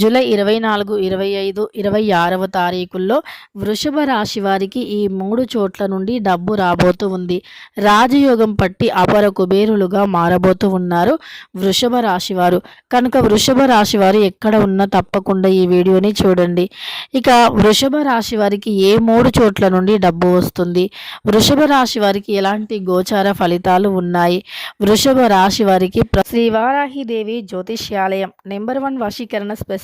July ఇరవై నాలుగు ఇరవై ఐదు ఇరవై ఆరవ తారీఖుల్లో వృషభ రాశి వారికి ఈ మూడు చోట్ల నుండి డబ్బు రాబోతూ ఉంది. రాజయోగం పట్టి అపర కుబేరులుగా మారబోతూ ఉన్నారు వృషభ రాశి వారు. కనుక వృషభ రాశి వారు ఎక్కడ ఉన్నా తప్పకుండా ఈ వీడియోని చూడండి. ఇక వృషభ రాశి వారికి ఏ మూడు చోట్ల నుండి డబ్బు వస్తుంది? వృషభ రాశి వారికి ఎలాంటి గోచార ఫలితాలు ఉన్నాయి? వృషభ రాశి వారికి శ్రీ వారాహిదేవి జ్యోతిష్యాలయం నెంబర్ వన్ వశీకరణ స్పెషల్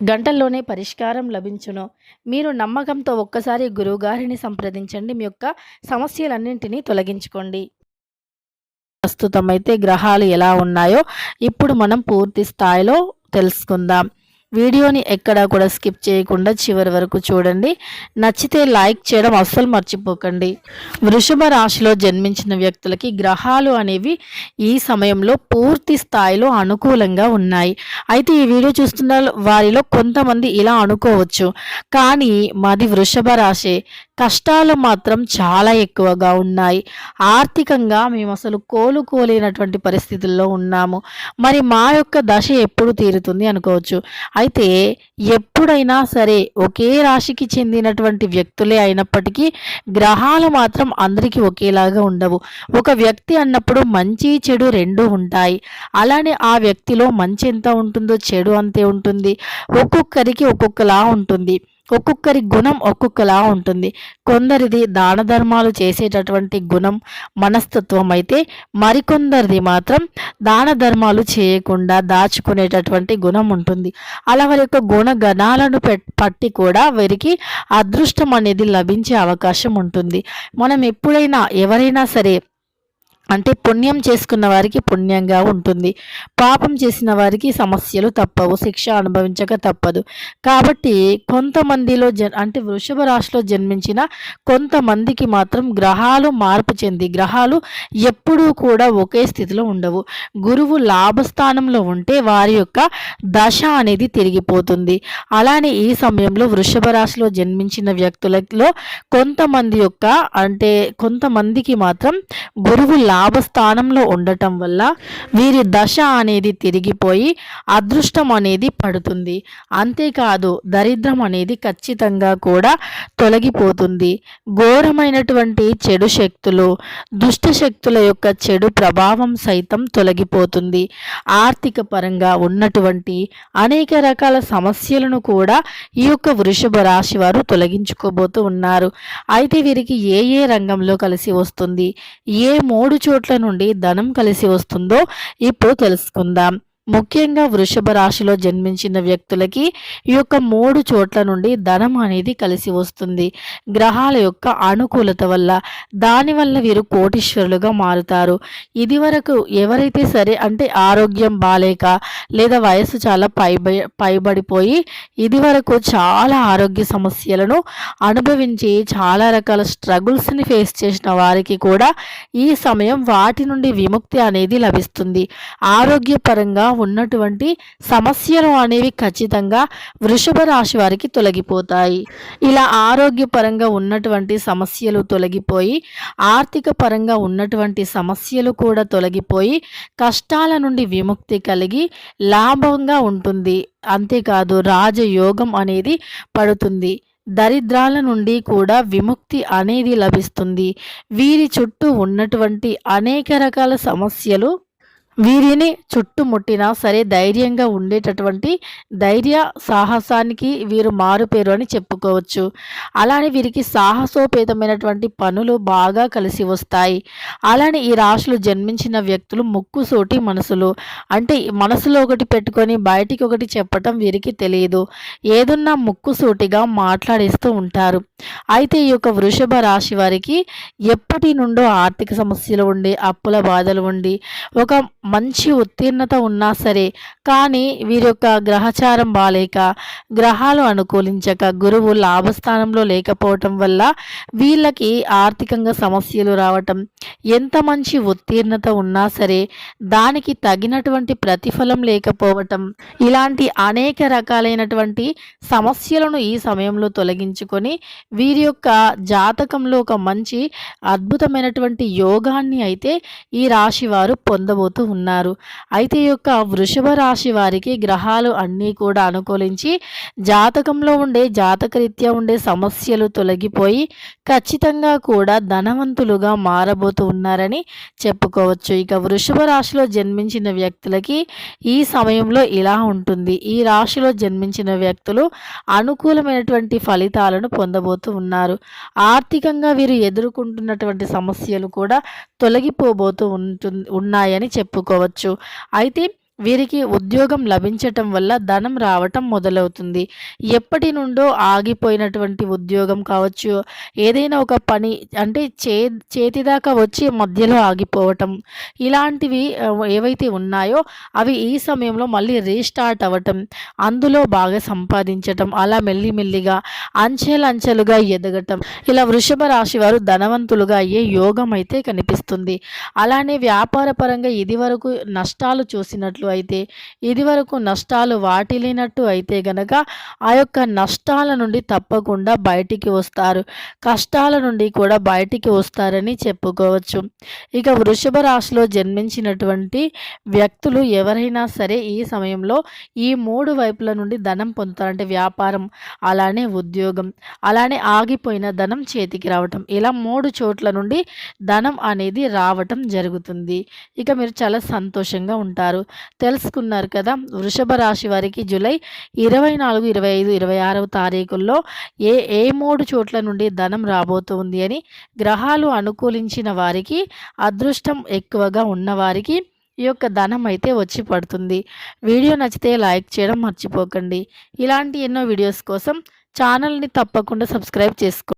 గంటల్లోనే పరిష్కారం లభించును. మీరు నమ్మకంతో ఒక్కసారి గురువుగారిని సంప్రదించండి. మీ యొక్క సమస్యలన్నింటినీ తొలగించుకోండి. ప్రస్తుతం అయితే గ్రహాలు ఎలా ఉన్నాయో ఇప్పుడు మనం పూర్తి స్థాయిలో తెలుసుకుందాం. వీడియోని ఎక్కడా కూడా స్కిప్ చేయకుండా చివరి వరకు చూడండి. నచ్చితే లైక్ చేయడం అస్సలు మర్చిపోకండి. వృషభ రాశిలో జన్మించిన వ్యక్తులకి గ్రహాలు అనేవి ఈ సమయంలో పూర్తి స్థాయిలో అనుకూలంగా ఉన్నాయి. అయితే ఈ వీడియో చూస్తున్న వారిలో కొంతమంది ఇలా అనుకోవచ్చు. కానీ మాది వృషభ రాశి. కష్టాలు మాత్రం చాలా ఎక్కువగా ఉన్నాయి. ఆర్థికంగా మేము అసలు కోలుకోలేనటువంటి పరిస్థితుల్లో ఉన్నాము. మరి మా యొక్క దశ ఎప్పుడు తీరుతుంది అనుకోవచ్చు. అయితే ఎప్పుడైనా సరే ఒకే రాశికి చెందినటువంటి వ్యక్తులే అయినప్పటికీ గ్రహాలు మాత్రం అందరికీ ఒకేలాగా ఉండవు. ఒక వ్యక్తి అన్నప్పుడు మంచి చెడు రెండు ఉంటాయి. అలానే ఆ వ్యక్తిలో మంచి ఎంత ఉంటుందో చెడు అంతే ఉంటుంది. ఒక్కొక్కరికి ఒక్కొక్కలా ఉంటుంది. ఒక్కొక్కరి గుణం ఒక్కొక్కలా ఉంటుంది. కొందరిది దాన ధర్మాలు చేసేటటువంటి గుణం మనస్తత్వం అయితే మరికొందరిది మాత్రం దాన ధర్మాలు చేయకుండా దాచుకునేటటువంటి గుణం ఉంటుంది. అలా వారి యొక్క గుణగణాలను పట్టి కూడా వీరికి అదృష్టం అనేది లభించే అవకాశం ఉంటుంది. మనం ఎప్పుడైనా ఎవరైనా సరే అంటే పుణ్యం చేసుకున్న వారికి పుణ్యంగా ఉంటుంది. పాపం చేసిన వారికి సమస్యలు తప్పవు. శిక్ష అనుభవించక తప్పదు. కాబట్టి కొంతమందిలో జన్ అంటే వృషభ రాశిలో జన్మించిన కొంతమందికి మాత్రం గ్రహాలు మార్పు చెంది గ్రహాలు ఎప్పుడూ కూడా ఒకే స్థితిలో ఉండవు. గురువు లాభస్థానంలో ఉంటే వారి యొక్క దశ అనేది తిరిగిపోతుంది. అలానే ఈ సమయంలో వృషభ రాశిలో జన్మించిన వ్యక్తులలో కొంతమంది యొక్క అంటే కొంతమందికి మాత్రం గురువు లాభస్థానంలో ఉండటం వల్ల వీరి దశ అనేది తిరిగిపోయి అదృష్టం అనేది పడుతుంది. అంతేకాదు దరిద్రం అనేది ఖచ్చితంగా కూడా తొలగిపోతుంది. ఘోరమైనటువంటి చెడు శక్తులు దుష్ట శక్తుల యొక్క చెడు ప్రభావం సైతం తొలగిపోతుంది. ఆర్థిక పరంగా ఉన్నటువంటి అనేక రకాల సమస్యలను కూడా ఈ యొక్క వృషభ రాశి వారు తొలగించుకోబోతూ ఉన్నారు. అయితే వీరికి ఏ ఏ రంగంలో కలిసి వస్తుంది? ఏ మూడు చోట్ల నుండి ధనం కలిసి వస్తుందో ఇప్పుడు తెలుసుకుందాం. ముఖ్యంగా వృషభ రాశిలో జన్మించిన వ్యక్తులకి ఈ యొక్క మూడు చోట్ల నుండి ధనం అనేది కలిసి వస్తుంది. గ్రహాల యొక్క అనుకూలత వల్ల దానివల్ల వీరు కోటీశ్వరులుగా మారుతారు. ఇది వరకు ఎవరైతే సరే అంటే ఆరోగ్యం బాలేక లేదా వయసు చాలా పై పైబడిపోయి ఇది వరకు చాలా ఆరోగ్య సమస్యలను అనుభవించి చాలా రకాల స్ట్రగుల్స్ని ఫేస్ చేసిన వారికి కూడా ఈ సమయం వాటి నుండి విముక్తి అనేది లభిస్తుంది. ఆరోగ్యపరంగా ఉన్నటువంటి సమస్యలు అనేవి ఖచ్చితంగా వృషభ రాశి వారికి తొలగిపోతాయి. ఇలా ఆరోగ్యపరంగా ఉన్నటువంటి సమస్యలు తొలగిపోయి ఆర్థిక పరంగా ఉన్నటువంటి సమస్యలు కూడా తొలగిపోయి కష్టాల నుండి విముక్తి కలిగి లాభంగా ఉంటుంది. అంతేకాదు రాజయోగం అనేది పడుతుంది. దరిద్రాల నుండి కూడా విముక్తి అనేది లభిస్తుంది. వీరి చుట్టూ ఉన్నటువంటి అనేక రకాల సమస్యలు వీరిని చుట్టుముట్టినా సరే ధైర్యంగా ఉండేటటువంటి ధైర్య సాహసానికి వీరు మారుపేరు అని చెప్పుకోవచ్చు. అలానే వీరికి సాహసోపేతమైనటువంటి పనులు బాగా కలిసి వస్తాయి. అలానే ఈ రాశులు జన్మించిన వ్యక్తులు ముక్కుసోటి మనసులు. అంటే మనసులో ఒకటి పెట్టుకొని బయటికి ఒకటి చెప్పటం వీరికి తెలియదు. ఏదున్నా ముక్కుసూటిగా మాట్లాడేస్తూ ఉంటారు. అయితే ఈ యొక్క వృషభ రాశి వారికి ఎప్పటి నుండో ఆర్థిక సమస్యలు ఉండి అప్పుల బాధలు ఉండి ఒక మంచి ఉత్తీర్ణత ఉన్నా సరే కానీ వీరి యొక్క గ్రహచారం బాలేక గ్రహాలు అనుకూలించక గురువు లాభస్థానంలో లేకపోవటం వల్ల వీళ్ళకి ఆర్థికంగా సమస్యలు రావటం ఎంత మంచి ఉత్తీర్ణత ఉన్నా సరే దానికి తగినటువంటి ప్రతిఫలం లేకపోవటం ఇలాంటి అనేక రకాలైనటువంటి సమస్యలను ఈ సమయంలో తొలగించుకొని వీరి యొక్క జాతకంలో ఒక మంచి అద్భుతమైనటువంటి యోగాన్ని అయితే ఈ రాశి వారు పొందబోతూ ఉన్నారు. అయితే ఈ యొక్క వృషభ రాశి వారికి గ్రహాలు అన్నీ కూడా అనుకూలించి జాతకంలో ఉండే జాతకరీత్యా ఉండే సమస్యలు తొలగిపోయి ఖచ్చితంగా కూడా ధనవంతులుగా మారబోతూ ఉన్నారని చెప్పుకోవచ్చు. ఇక వృషభ రాశిలో జన్మించిన వ్యక్తులకి ఈ సమయంలో ఇలా ఉంటుంది. ఈ రాశిలో జన్మించిన వ్యక్తులు అనుకూలమైనటువంటి ఫలితాలను పొందబోతూ ఉన్నారు. ఆర్థికంగా వీరు ఎదుర్కొంటున్నటువంటి సమస్యలు కూడా తొలగిపోబోతూ ఉంటుంది ఉన్నాయని చెప్పుకోవచ్చు అయితే వీరికి ఉద్యోగం లభించటం వల్ల ధనం రావటం మొదలవుతుంది. ఎప్పటి నుండో ఆగిపోయినటువంటి ఉద్యోగం కావచ్చు ఏదైనా ఒక పని అంటే చే చేతిదాకా వచ్చి మధ్యలో ఆగిపోవటం ఇలాంటివి ఏవైతే ఉన్నాయో అవి ఈ సమయంలో మళ్ళీ రీస్టార్ట్ అవ్వటం అందులో బాగా సంపాదించటం అలా మెల్లిమెల్లిగా అంచెలంచెలుగా ఎదగటం. ఇలా వృషభ రాశి వారు ధనవంతులుగా అయ్యే యోగం అయితే కనిపిస్తుంది. అలానే వ్యాపార పరంగా ఇది వరకు నష్టాలు చూసినట్లు అయితే ఇది వరకు నష్టాలు వాటిల్లినట్టు అయితే గనక ఆ యొక్క నష్టాల నుండి తప్పకుండా బయటికి వస్తారు. కష్టాల నుండి కూడా బయటికి వస్తారని చెప్పుకోవచ్చు. ఇక వృషభ రాశిలో జన్మించినటువంటి వ్యక్తులు ఎవరైనా సరే ఈ సమయంలో ఈ మూడు వైపుల నుండి ధనం పొందుతారంటే వ్యాపారం అలానే ఉద్యోగం అలానే ఆగిపోయిన ధనం చేతికి రావటం. ఇలా మూడు చోట్ల నుండి ధనం అనేది రావటం జరుగుతుంది. ఇక మీరు చాలా సంతోషంగా ఉంటారు. తెలుసుకున్నారు కదా. వృషభ రాశి వారికి జూలై ఇరవై నాలుగు ఇరవై ఐదు ఇరవై ఆరవ తారీఖుల్లో ఏ ఏ మూడు చోట్ల నుండి ధనం రాబోతుంది అని గ్రహాలు అనుకూలించిన వారికి అదృష్టం ఎక్కువగా ఉన్నవారికి ఈ యొక్క ధనం అయితే వచ్చి పడుతుంది. వీడియో నచ్చితే లైక్ చేయడం మర్చిపోకండి. ఇలాంటి ఎన్నో వీడియోస్ కోసం ఛానల్ని తప్పకుండా సబ్స్క్రైబ్ చేసుకో